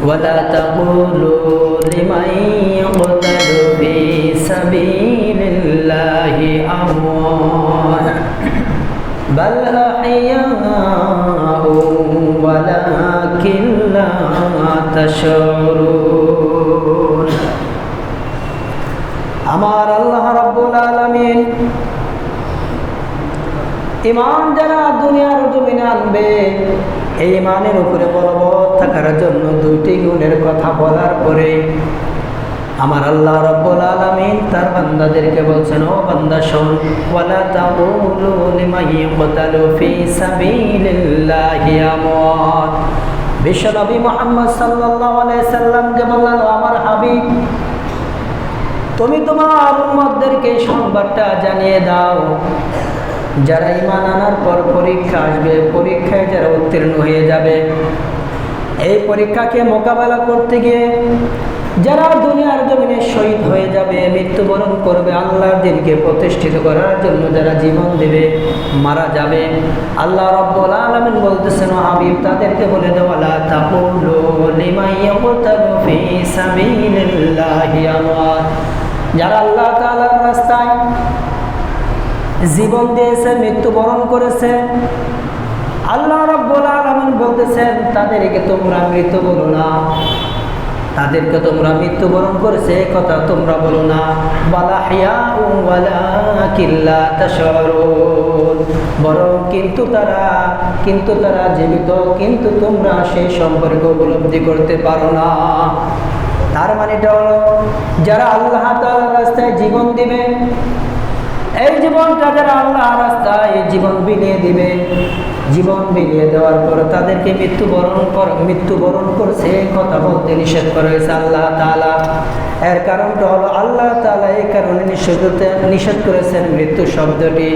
ولا تقولوا لمن يقتل في سبيل الله أموات بل أحياء ولكن لا تشعرون আমার আল্লাহ রাব্বুল আলামিন ইমান যারা দুনিয়ার জমিনে আনবে এই ইমানের উপরে বলবৎ থাকার জন্য দুইটি গুণের কথা বলার পরে আমার আল্লাহ রব্বুল আলামিন তার বান্দাদেরকে বলছেন, ও বান্দা, শোন, ওয়ালা তাকুলু লিমান ইয়াকতালু ফি সাবিলিল্লাহি আমওয়াত। বিশ্বনবী মুহাম্মদ সাল্লাল্লাহু আলাইহি সাল্লাম যে বললেন আমার হাবিব, তুমি তোমার উম্মতদেরকে সংবাদটা জানিয়ে দাও। যারা ইমান আনার পর পরীক্ষা আসবে, পরীক্ষায় যারা উত্তীর্ণ হয়ে যাবে, এই পরীক্ষাকে মোকাবেলা করতে গিয়ে যারা দুনিয়ার জমিনে শহীদ হয়ে যাবে, মৃত্যুবরণ করবে, আল্লাহর দিনকে প্রতিষ্ঠিত করার জন্য যারা জীবন দেবে, মারা যাবে। আল্লাহ রব্বুল আলামিন বলতেছেন হাবিব, তাদেরকে বলে দেওয়া লা তাকুলু লিমান ইয়াকতালু ফি সাবিলিল্লাহি আমওয়াত। যারা আল্লাহ তাআলার রাস্তায় জীবন দিয়েছে, মৃত্যুবরণ করেছে। আল্লাহ রব্বুল আলামিন বলতেছেন, তাদেরকে তোমরা মৃত্যু বলো না। তাদেরকে তোমরা মৃত্যুবরণ করেছে কথা তোমরা বলো না। বরং কিন্তু তারা কিন্তু তারা জীবিত, কিন্তু তোমরা সেই সম্পর্কে উপলব্ধি করতে পারো না। তার মানেটা হলো, যারা আল্লাহ তাআলার রাস্তায় জীবন দিবে এই জীবনটা যারা আল্লাহ রাস্তায় জীবন বিলিয়ে দিবে, জীবন বিলিয়ে দেওয়ার পর তাদেরকে মৃত্যুবরণ কর, মৃত্যুবরণ করছে কথা বলতে নিষেধ করা হয়েছে আল্লাহ তাআলা। এর কারণটা হলো আল্লাহ তাআলা এই কারণে নিষেধ নিষেধ করেছেন মৃত্যু শব্দটি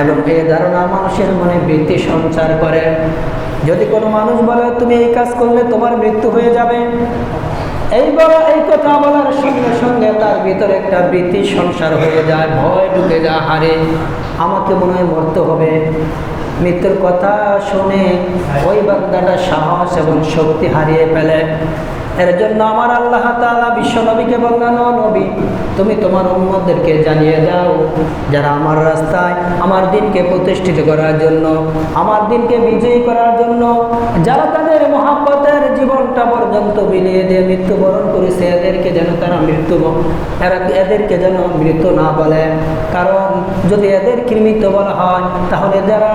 এবং এই ধারণা মানুষের মনে বৃত্তি সঞ্চার করে। যদি কোনো মানুষ বলে, তুমি এই কাজ করলে তোমার মৃত্যু হয়ে যাবে। এই বলা এই কথা বলার সঙ্গে সঙ্গে তার ভিতরে একটা বৃত্তি সংসার হয়ে যায়, ভয় ঢুকে যায়, হারে আমাকে মনে হয় মরতে হবে। মৃত্যুর কথা শুনে ওই বান্দাটা সাহস এবং শক্তি হারিয়ে ফেলে। এর জন্য আমার আল্লাহ তাআলা বিশ্ব নবীকে বললেন নবী, তুমি তোমার উম্মতদেরকে জানিয়ে দাও, যারা আমার রাস্তায় আমার দিনকে প্রতিষ্ঠিত করার জন্য, আমার দিনকে বিজয়ী করার জন্য, যারা তাদের মহাব্বতের জীবনটা পর্যন্ত বিলিয়ে দিয়ে মৃত্যুবরণ করেছে, এদেরকে যেন তারা মৃত্যু এরা এদেরকে যেন মৃত্যু না বলে। কারণ যদি এদেরকে মৃত্যু বলা হয়, তাহলে যারা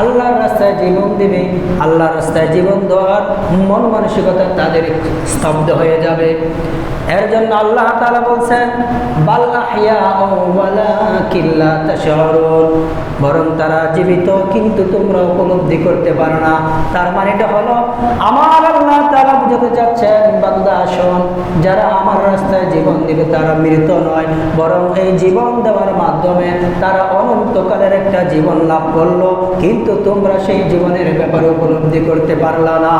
আল্লাহর রাস্তায় জীবন দেবে, আল্লাহর রাস্তায় জীবন দেওয়ার মন মানসিকতা তাদের স্তব্ধ হয়ে যাবে। এর জন্য আল্লাহ তাআলা বলছেন বরং তারা জীবিত, কিন্তু তোমরা উপলব্ধি করতে পারো না। তার মানে এটা হলো, আমার আল্লাহ বুঝাতে চাচ্ছেন বান্দা শোন যারা আমার রাস্তায় জীবন দিবে, তারা মৃত নয়, বরং এই জীবন দেওয়ার মাধ্যমে তারা অনন্তকালের একটা জীবন লাভ করল। কিন্তু তোমরা সেই জীবনের ব্যাপারে উপলব্ধি করতে পারলা না।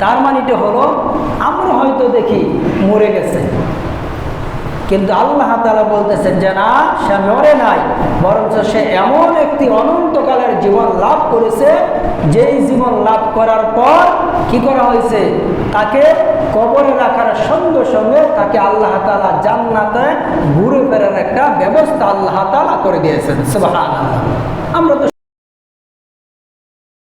তার মানিটা হলো, আমরা হয়তো দেখি মরে গেছে। কিন্তু আল্লাহ তালা বলতেছেন যে না, সে মরে নাই, বরঞ্চ সে এমন একটি অনন্তকালের জীবন লাভ করেছে, যেই জীবন লাভ করার পর কি করা হয়েছে? তাকে কবরে রাখার সঙ্গে সঙ্গে তাকে আল্লাহ তালা জান্নাতে ঘুরে ফেরার একটা ব্যবস্থা আল্লাহ তালা করে দিয়েছেন। সুবহানাল্লাহ। আমরা তো